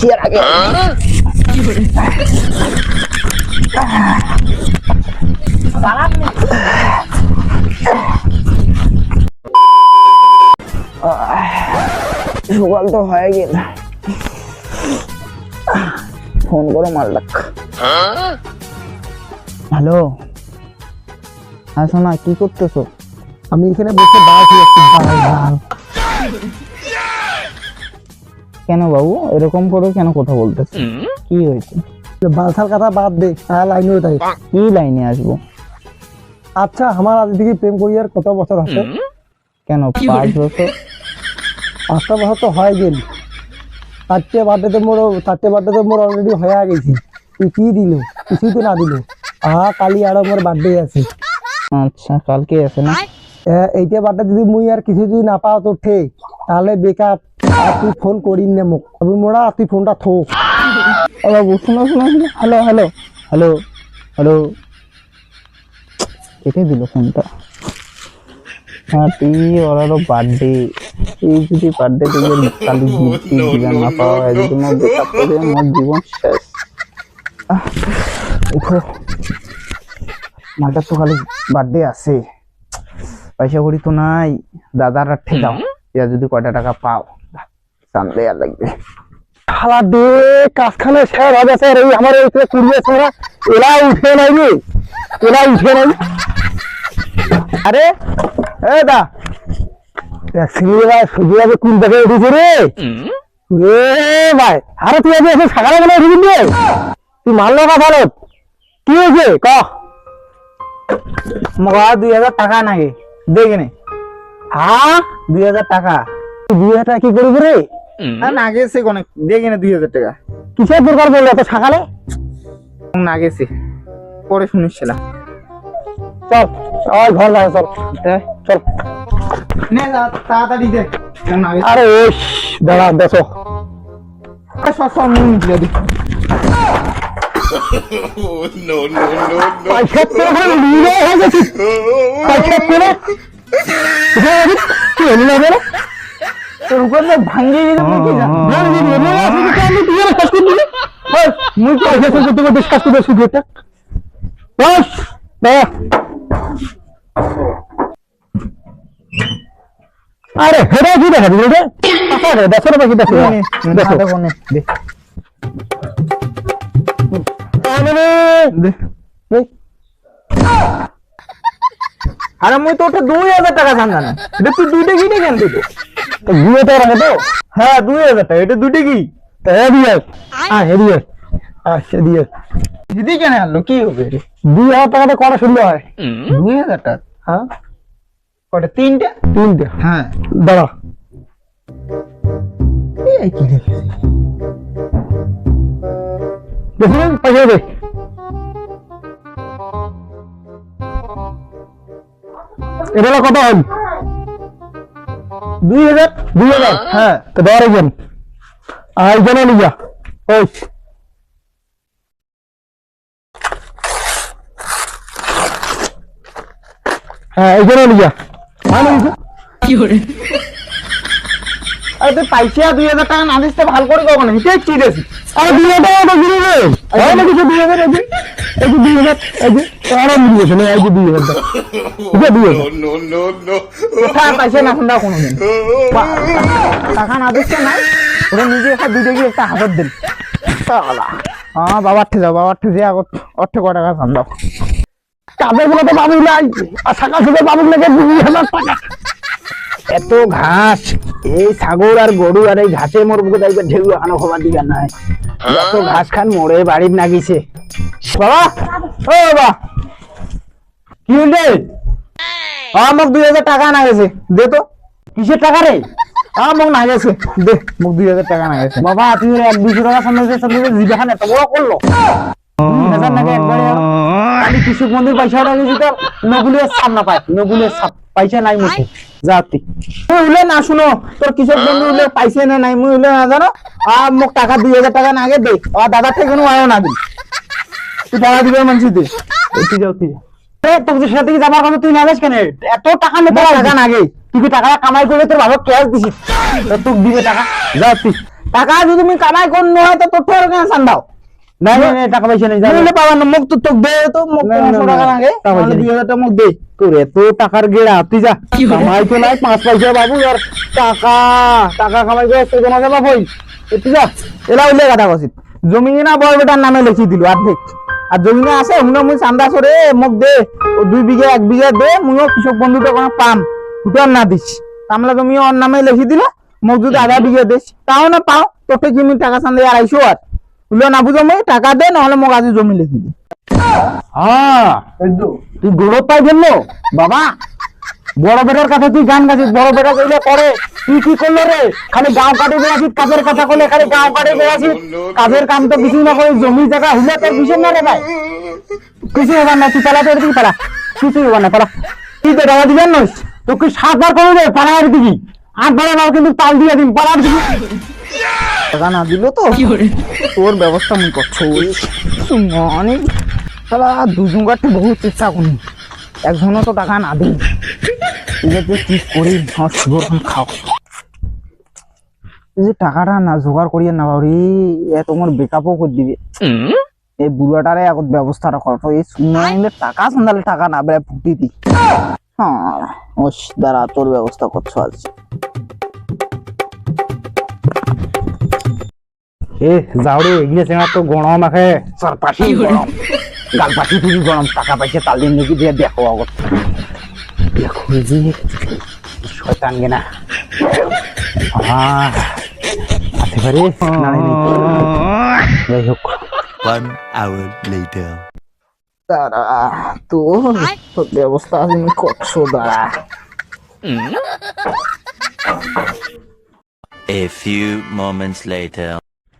শিয়ার আগে। সকাল তো হয়ে গেল। ফোন করো মাল্লাক। হ্যালো? হ্যাঁ শোনা কি করতেছো? আমি এখানে বসে বাল কেন বাবু? এরকম করে কেন কথা বলতেছো? কি হয়েছে? বালসাল কথা বাদ দে আর লাইনে তাই কি লাইনে আসব? আচ্ছা আমার আজ থেকে প্রেম করি আর কত বছর আছে? কেন পাঁচ বছর? পাঁচটা বছর তো হয়ে গেল। চারটে বার্থডেতে মোর চারটে বার্থডেতে মোর অলরেডি হয়ে গেছি। তুই কি দিল? কিছুই তো না দিল। আহা কালি আরও মোর বার্থডে আছে। আচ্ছা কালকে আছে না? এ, এইটা বার্থডে যদি মুই আর কিছু যদি না পাও তো ঠে তাহলে বেকার আর তুই ফোন করিন না মোক আমি মোরা তুই ফোনটা থো ও বাবু শোনো শোনো শোনো হ্যালো হ্যালো হ্যালো হ্যালো কেটে দিল ফোনটা হ্যাপি ওরারও বার্থডে এই যদি বার্থডে থেকে কালি গিফট দিলাম না বেকআপ করে জীবন শেষ উঠো মালটা তো খালি বার্থডে আছে পয়সা করি তো নাই দাদার রাখতে দাও যদি কয়টা টাকা পাও সামনে আর হবে স্যার, এই আমার এই কুড়িয়ে ছেড়া। এরা উঠে নাই রে এরা উঠে নাই? আরে, এ দা সুজি কোন উঠেছে রে। ভাই, আরে তুই আগে এসে সকালে বেলা উঠে তুই মারলো না ভালো কি হয়েছে? ক। মগা দুই হাজার টাকা নাকি? দেখে নে হ্যাঁ দুই হাজার টাকা। দুই হাজার কি করবি রে? না গেছে নে দুই হাজার টাকা। কিসের দরকার বলল এত সকালে না গেছে পরে শুনিসছিলাম চল সবাই ঘর লাগে চল। চল। তাড়াতাড়ি দে। আরে ইস, দাঁড়া দেখো। সব সব নিয়ে নিচ্ছি দাদি no, no, no, no. পয়সা তোর উপর ভাঙ্গিয়ে গেছে? না, না, না, না, তো আমি তুই আর কাজ করবি না। মুই তো কাজ শুধু এটা বস দাঁড়া আরে হেরে কি দেখা দিল রে আরে দেখো রে বাকি দেখো নে, নে, দেখো দে আরে দে দে। আরে মুই তো ওটা দুই হাজার টাকা জানা এটা তুই দুইটা কি কেন দিত তো দিয়ে তো? রাখে হ্যাঁ দুই হাজার টাকা। এটা দুইটা কি? তো দিয়ে হ্যাঁ দিয়ে আচ্ছা দিয়ে। দিদি কেন আনলো কি হবে দুই হাজার টাকাটা কটা সুন্দর হয়? দুই হাজার টাকা? হ্যাঁ। কটা তিনটা? তিনটে। হ্যাঁ। দাঁড়া। এই কি দেখুন পয়সা দে। এটা হলো কত হল দুই হাজার দুই হাজার হ্যাঁ তো দেওয়ার একজন আর একজনে নিয়ে যা ওই হ্যাঁ একজনে নিয়ে যা হ্যাঁ নিয়ে আরে তুই পাইছিয়া দুই হাজার টাকা না দিস তো ভালো করে কখন হিতে চিড়েছি আরে দুই হাজার টাকা দিলে রে। না। কিছু দুই হাজার এই দুই হাজার এই যে আরাম দিয়ে শোনে এই যে দুই হাজার। টাকা এই যে দুই হাজার। No, no, no, কোথায় পাইছে না শুনটা কোনোদিন। টাকা না দিচ্ছে না ওরা নিজে একটা দুটো গিয়ে একটা হাতের দিন হ্যাঁ বাবার ঠে যাও বাবার ঠে যে অর্থ ক টাকা সাম দাও কাদের বলে তো বাবু নাই আর সকাল থেকে বাবুর লেগে দুই হাজার টাকা। এত ঘাস। এই ছাগল আর গরু আর এই ঘাসে মোর বুকে দেখবে ঢেউ এখানে হবার দিকে নাই এত ঘাস খান মোড়ে বাড়ির নাগিছে। বাবা! ও বাবা! কি হইলে? আমার দুই হাজার টাকা না গেছে দে তো। কিসের টাকা রে? আমার না গেছে। দে মুখ দুই হাজার টাকা না গেছে। বাবা তুমি এক দুশো টাকা সামনে সামনে জিবাখান এত বড় করল। দুই হাজার টাকা একবারে। কালি কৃষক মন্দির পয়সা গেছি তো নগুলের সাপ না পায় নগুলের সাপ পয়সা নাই মুখে। যাতি তুই উলে না শুনো তোর কৃষক বন্ধু উলে পাইছে না নাই মুই উলে না জানো আর মোক টাকা দুই হাজার টাকা না আগে দে। আর দাদা থেকে কোনো আয়ও না দিন তুই টাকা দিবে মানছি দে। তুই যাও তুই তোর সাথে কি যাবার কথা তুই না যাস কেন? এত টাকা নেই টাকা না আগে তুই কি টাকা কামাই করে তোর বাবা ক্যাশ দিছিস তো তোকে দিবে টাকা। যা তুই টাকা যদি তুমি কামাই কর নয় তো তোর ঠের কেন সান্দাও নাই, টাকা পয়সা নেই না মুখ তো তোক দে তো মুখ না, না, টাকা লাগে টাকা মুখ দে। তোর এত টাকার গেড়া তুই যা। কামাই তো নাই পাঁচ পয়সা বাবু আর টাকা টাকা কামাই করে তোর কোনো যাবা হই তুই যা এলা উল্লে কথা কছিত জমি না বড় বেটার নামে লিখি দিল অর্ধেক আর জমি না আছে হুনা মুই চান্দা সরে মোক দে ও দুই বিঘা এক বিঘা দে মুইও কৃষক বন্ধুটা কোনো পাম। দুটো না দিস। তামলা জমি ওর নামে লিখি দিলে মোক যদি আধা বিঘা দিস। তাও না পাও তোকে কি টাকা চান্দা আড়াইশো আর? বুঝলো না বুঝো মুই টাকা দে নহলে মোক আজি জমি লিখি দি। তুই গৌরব পাই বাবা বড় বেটার তুই গান গাছিস বড় বেটা কইলে পরে তুই কি করল রে খালি গাঁও কাটে বেড়াছিস কাজের কথা করলে খালি গাঁও কাটে বেড়াছিস কাজের কাম তো কিছু না করে জমি জায়গা হইলে তোর বিষয় না রে ভাই। কিছু হবার না তুই পালা তোর দিকে পালা। কিছু হবার না পালা। তুই তো টাকা দিবেন নইস তোকে সাতবার করে দে পালা আর দিবি। আটবার আমার কিন্তু তাল দিয়ে দিন পালার দিবি। টাকা না দিল তো? তোর ব্যবস্থা মুই করছ। অনেক তাহলে দুজন কাটতে বহুত চেষ্টা করি একজনও তো টাকা না দিই ঠিক কি করি আমার সুগর খাও। যে টাকাটা না জোগাড় করিয়ে না বাবরি এ তোমার বেকআপও করে দিবে। এই বুড়াটারে এখন ব্যবস্থাটা করো। এই শুনে টাকা সন্ধালে টাকা না বেড়ে ফুটি দি হ্যাঁ ওস দাঁড়া তোর ব্যবস্থা করছ আজ। এ যাওরে এগিয়ে সেনা তো গরম আছে সর পাশি গরম গাল পাশি তুই গরম টাকা তাল দিন নাকি দিয়ে দেখো আগত। দেখো এই যে শয়তান গেনা। আসতে পারে। যাই হোক One hour later. দাঁড়া তো তোর ব্যবস্থা আছে করছ দাঁড়া A few moments later.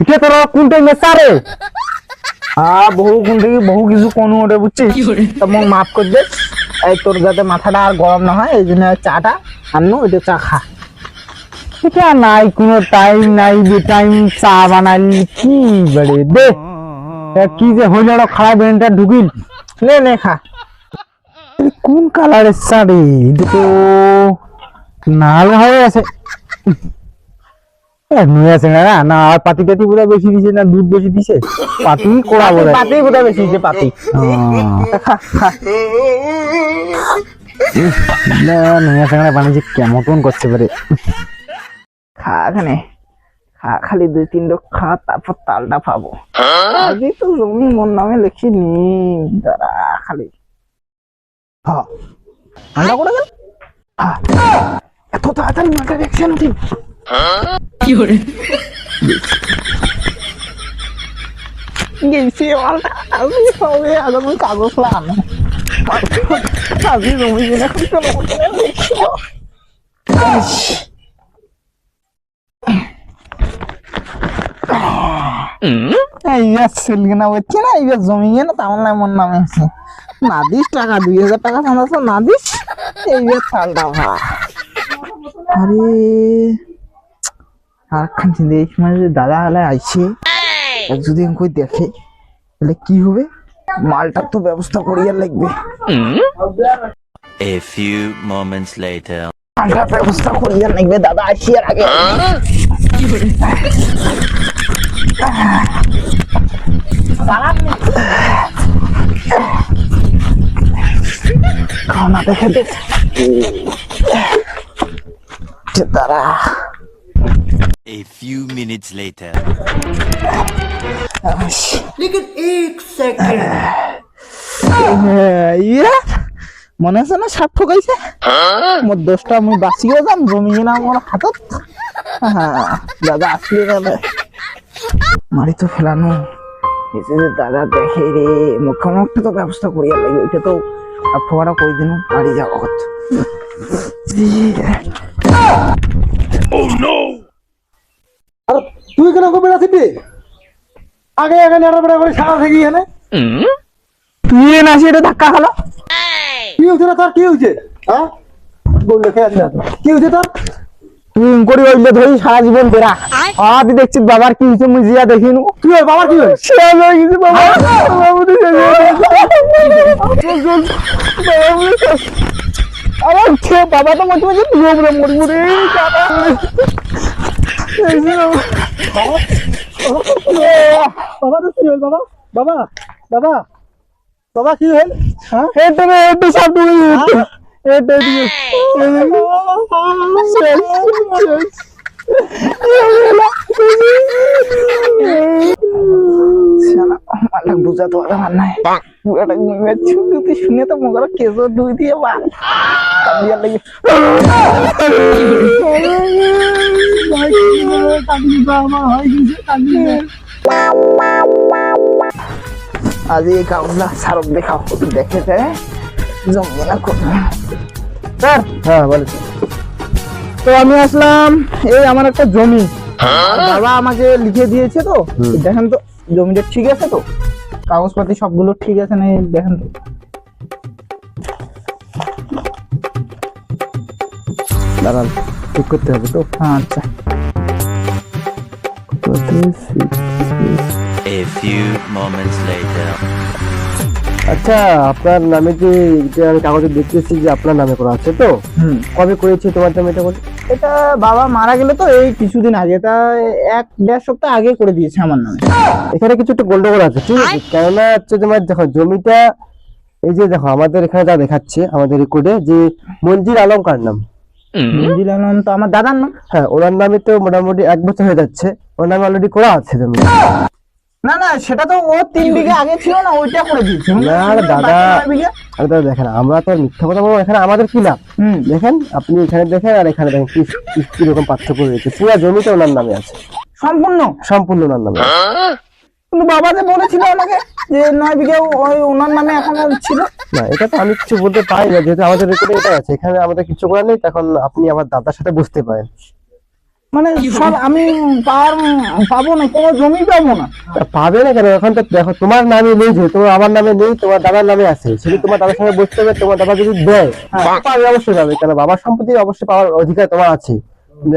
এটা তোর কোন টাইমে সারে হ্যাঁ বহু কোন থেকে বহু কিছু কোনো ওটা বুঝছিস? তা মোক মাফ করে দে। এই তোর যাতে মাথাটা আর গরম না হয় এই জন্য চাটা আনো এটা চা খা। এটা নাই কোনো টাইম নাই যে টাইম চা বানালি কি বলে দে। কি যে হইল খারাপ ব্রেনটা ঢুকিল। নে নে খা। কোন কালারের শাড়ি তো নাল হয়ে আছে। নুয়ে আছে না না আর পাতি টাতি বোধহয় বেশি দিছে না দুধ বেশি দিছে? পাতি কড়া বোধ পাতি বোধহয় বেশি যে পাতি। খা খা আছে না বানিয়েছে কেমন করতে পারে। খা খানে খা খালি দুই তিনটা খা তারপর তালটা পাবো আজই তো জমি মন নামে লিখি নি দাঁড়া খালি। হ্যাঁ ঠান্ডা করে গেল। এত তাড়াতাড়ি মাথা দেখছেন ঠিক গেছি আমি হবে আজ আমি কাগজ জমি কিনে চলো এইবার সেলগিনা হচ্ছে না এইবার জমি গিয়ে না তেমন না মন নামে আছে না দিস টাকা, দুই হাজার টাকা চাঁদাছো না দিস এইবার চালটা ভা আরে আর খান চিন্তা এই সময় যদি দাদা হালে আইছে এক যদি কই দেখে তাহলে কি হবে? মালটার তো ব্যবস্থা করিয়া লাগবে। A few moments later. মালটার ব্যবস্থা করিয়া লাগবে দাদা আসিয়ার আগে। খাওনা দেখে দে। দাঁড়া। A few minutes later. ইয়ে মনে আছে না সাপ ঠকাইছে? মোর দোষটা আমি বাঁচিও যাম জমি না আমার হাতত। দাদা আসলে দাদা মারি তো ফেলানো। এসে যে দাদা দেখে রে মুখ্যমন্ত্রী তো ব্যবস্থা করিয়া লাগবে ওইটা তো সাপ ঠকাটা কই দিন বাড়ি যাওয়া কত আরে তুই কেন কবে আসিবি আগে আগে নেড়া বেড়া করে সারা থেকে এনে তুই না সেটা ধাক্কা খালো। কি হয়েছে রে তোর? কি হয়েছে? হ্যাঁ? বললে খেয়ে আসি না কি হয়েছে তোর? তুই করে ওইলে ধরি সারা জীবন বেড়া। হ্যাঁ তুই দেখছিস বাবার কি হয়েছে মুই জিয়া দেখিনু। কি হয় বাবার কি হয় শেষ হয়ে? গেছে বাবা বাবা তো মধ্যে মধ্যে তুইও মরে রে বাবা। কি হল বাবা বাবা বাবা বাবা কি হল হ্যাঁ হেঁটে রে হেঁটে সব ডুবে গেছে। হেঁটে দিয়ে। বুঝা তো আমার নাই যদি শুনে তো মগরা কেজো দুই দিয়ে লাগে আজি এই সারক দেখাও। দেখেছে জমবে না কোন স্যার। হ্যাঁ বলে। তো আমি আসলাম এই আমার একটা জমি। বাবা আমাকে লিখে দিয়েছে তো। দেখেন তো জমিটা ঠিক আছে তো? কাগজপাতি সবগুলো ঠিক আছে না দেখেন তো? দাঁড়ান ঠিক করতে হবে তো? হ্যাঁ আচ্ছা A few moments later. আচ্ছা আপনার নামে যে এটা আমি কাগজে দেখতেছি যে আপনার নামে করা আছে তো কবে করেছে তোমার নামে এটা বলে? এটা বাবা মারা গেলে তো এই কিছুদিন আগে তা এক দেড় সপ্তাহ আগে করে দিয়েছে আমার নামে। এখানে কিছু একটা গন্ডগোল আছে ঠিক আছে? কেননা হচ্ছে তোমার দেখো জমিটা এই যে দেখো আমাদের এখানে যা দেখাচ্ছে আমাদের রেকর্ডে যে মঞ্জির আলমকার নাম? মঞ্জিল আলম তো আমার দাদার নাম। হ্যাঁ ওনার নামে তো মোটামুটি এক বছর হয়ে যাচ্ছে ওর নামে অলরেডি করা আছে জমি। না না সেটা তো ও তিন বিঘে আগে ছিল না ওইটা করে দিয়েছে। না, দাদা। বাকি নয় বিঘে। আরে দাদা দেখেন আমরা তো মিথ্যা কথা বলব এখানে আমাদের কি লাভ? দেখেন আপনি এখানে দেখেন আর এখানে দেখেন কি পার্থক্য রয়েছে। পুরো ওনার নামে আছে। সম্পূর্ণ? সম্পূর্ণ ওনার নামে কিন্তু বাবা যে বলেছিল আমাকে যে নয় বিঘে ওই ওনার নামে এখন ছিল। না এটা তো আমি কিছু বলতে পারি না যেহেতু আমাদের রেকর্ডে এটা আছে। এখানে আমাদের কিছু করার নেই তখন আপনি আমার দাদার সাথে বুঝতে পারেন। মানে সব আমি পাওয়ার পাবো না কোনো জমি পাবো না। পাবে না কেন? এখন তো দেখো তোমার নামে নেই যেহেতু আমার নামে নেই তোমার দাদার নামে আছে। সেটা তোমার দাদার সঙ্গে বুঝতে হবে তোমার দাদা যদি দেয় পাবে অবশ্যই পাবে কেন? বাবার সম্পত্তি অবশ্যই পাওয়ার অধিকার তোমার আছে।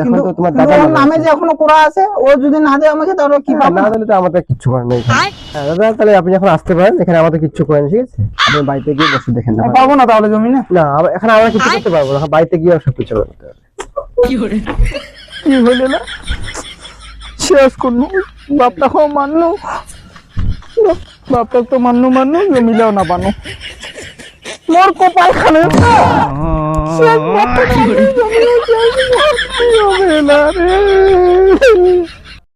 এখন তো তোমার কিন্তু নামে যে এখনও করা আছে ও যদি না দেয় আমাকে তাহলে কি পাবো? না দিলে তো আমাদের কিচ্ছু করার নেই। হ্যাঁ দাদা তাহলে আপনি এখন আসতে পারেন এখানে আমাদের কিচ্ছু করেন ঠিক আছে? আপনি বাড়িতে গিয়ে বসে দেখেন না পাবো না তাহলে জমি না। না এখানে আমরা কিছু করতে পারব না বাড়িতে গিয়ে সব কিছু করতে হবে। কি হইলে না? শেষ করল বাপটা খাও মাননু বাপটা তো মানলো মানলো জমিলেও না পানো মোর কপাল খানে শেষ বাপটা জমিলেও শেষ, কি হবে না রে?